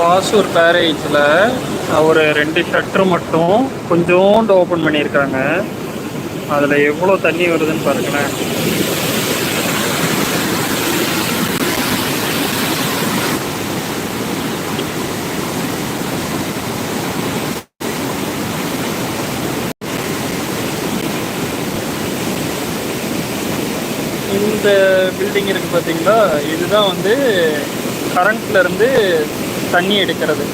பாசூர் பேரேஜில் ஒரு ரெண்டு ஷட்டர் மட்டும் கொஞ்சோண்டு ஓப்பன் பண்ணியிருக்காங்க. அதில் எவ்வளோ தண்ணி வருதுன்னு பாருங்களேன். இந்த பில்டிங் இருக்குது பார்த்தீங்களா இதுதான் வந்து கரண்ட்ல இருந்து தண்ணி எடுக்கிறது.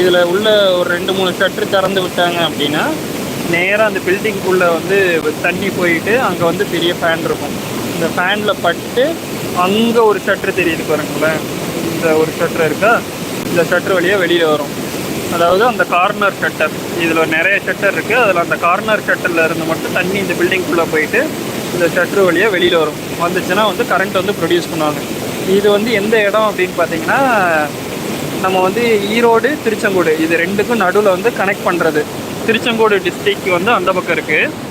இதில் உள்ள ஒரு ரெண்டு மூணு ஷட்ரு திறந்து விட்டாங்க அப்படின்னா நேராக அந்த பில்டிங்குள்ளே வந்து தண்ணி போயிட்டு அங்கே வந்து பெரிய ஃபேன் இருக்கும். இந்த ஃபேனில் பட்டு அங்கே ஒரு ஷட்ரு தெரியுது பாருங்களேன். இந்த ஒரு ஷட்ரு இருக்கா? இந்த ஷட்ரு வழியாக வெளியில் வரும். அதாவது அந்த கார்னர் ஷட்டர் இதில் நிறைய ஷட்டர் இருக்குது அதில் அந்த கார்னர் ஷட்டரில் இருந்து மட்டும் தண்ணி இந்த பில்டிங்குள்ளே போயிட்டு இந்த ஷட்ரு வழியாக வெளியில் வரும். வந்துச்சுன்னா வந்து கரண்ட் வந்து ப்ரொடியூஸ் பண்ணுவாங்க. இது வந்து எந்த இடம் அப்படின்னு பார்த்தீங்கன்னா நம்ம வந்து ஈரோடு திருச்செங்கோடு இது ரெண்டுக்கும் நடுவில் வந்து கனெக்ட் பண்ணுறது திருச்செங்கோடு டிஸ்ட்ரிக்ட் வந்து அந்த பக்கம் இருக்குது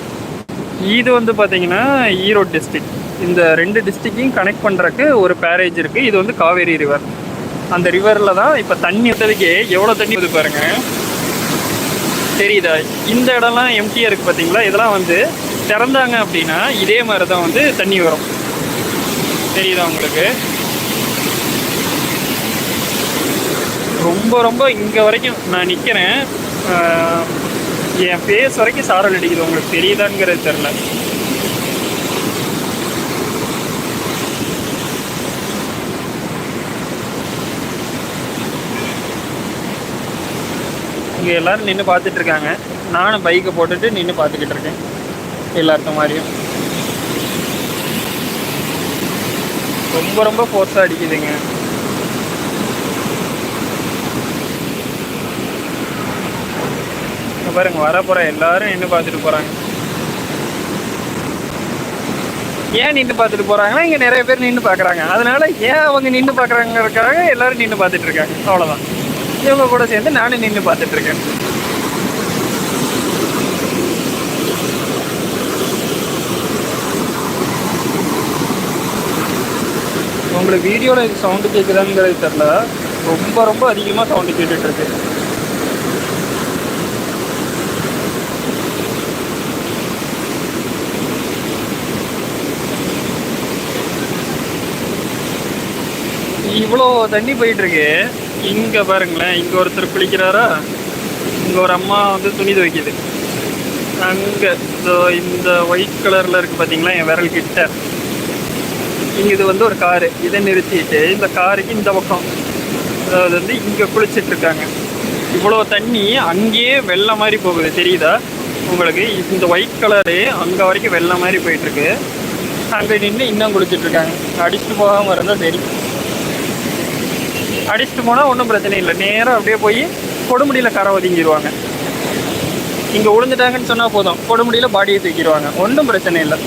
இது வந்து பார்த்தீங்கன்னா ஈரோடு டிஸ்ட்ரிக் இந்த ரெண்டு டிஸ்ட்ரிக்டையும் கனெக்ட் பண்ணுறக்கு ஒரு பேரேஜ் இருக்குது இது வந்து காவேரி ரிவர் அந்த ரிவரில் தான் இப்போ தண்ணி வந்ததுக்கே எவ்வளோ தண்ணி வந்து பாருங்கள் தெரியுதா? இந்த இடம்லாம் எம்டியாக இருக்குது பார்த்தீங்களா? இதெல்லாம் வந்து திறந்தாங்க அப்படின்னா இதே மாதிரி தான் வந்து தண்ணி வரும். தெரியுதா உங்களுக்கு? ரொம்ப ரொம்ப இங்கே வரைக்கும் நான் நிற்கிறேன் என் ஃபேஸ் வரைக்கும் சாரல் அடிக்குது. உங்களுக்கு தெரியுதாங்கிறது தெரில இங்கே எல்லோரும் நின்று பார்த்துட்ருக்காங்க நானும் பைக்கை போட்டுட்டு நின்று பார்த்துக்கிட்டு இருக்கேன். எல்லாருக்கும் மாதிரியும். ரொம்ப ரொம்ப ஃபோர்ஸாக அடிக்குதுங்க. இங்கே பாருங்க வர போகிற எல்லாரும் நின்று பார்த்துட்டு போறாங்க. ஏன் நின்று பார்த்துட்டு போறாங்கன்னா இங்க நிறைய பேர் நின்று பார்க்கறாங்க. அதனால ஏன் அவங்க நின்று பார்க்கறாங்கிறதுக்காக எல்லாரும் நின்று பார்த்துட்டு இருக்காங்க. அவ்வளோதான் இவங்க கூட சேர்ந்து நானும் நின்று பார்த்துட்டு இருக்கேன். உங்களுக்கு வீடியோவில் இது சவுண்டு கேட்குதாங்கிறது தெரில ரொம்ப ரொம்ப அதிகமாக சவுண்டு கேட்டுட்ருக்கு இவ்வளோ தண்ணி போயிட்டு இருக்கு இங்க பாருங்களேன் இங்க ஒருத்தர் குளிக்கிறாரா? இங்க ஒரு அம்மா வந்து துணி துவைக்குது. அங்க இந்த ஒயிட் கலர்ல இருக்கு பாத்தீங்களா என் விரல் கிட்ட. இங்க இது வந்து ஒரு காரு. இதை நிறுத்திட்டு இந்த காருக்கு இந்த பக்கம். அதாவது வந்து இங்க குளிச்சிட்டு இருக்காங்க இவ்வளோ தண்ணி அங்கேயே வெள்ளம் மாதிரி போகுது தெரியுதா? உங்களுக்கு இந்த ஒயிட் கலரு அங்கே வரைக்கும் வெள்ளம் மாதிரி போயிட்டு இருக்கு நின்று இன்னும் குளிச்சிட்டு இருக்காங்க அடிச்சுட்டு போகாமல் இருந்தால் தெரியும் அடிச்சுட்டு போனால் ஒன்றும் பிரச்சனை இல்லை. நேராக அப்படியே போய் கொடுமுடியில் கரை ஒதுங்கிடுவாங்க இங்கே விழுந்துட்டாங்கன்னு சொன்னால் போதும். கொடுமுடியில் பாடியை தூக்கிடுவாங்க ஒன்றும் பிரச்சனை இல்லை.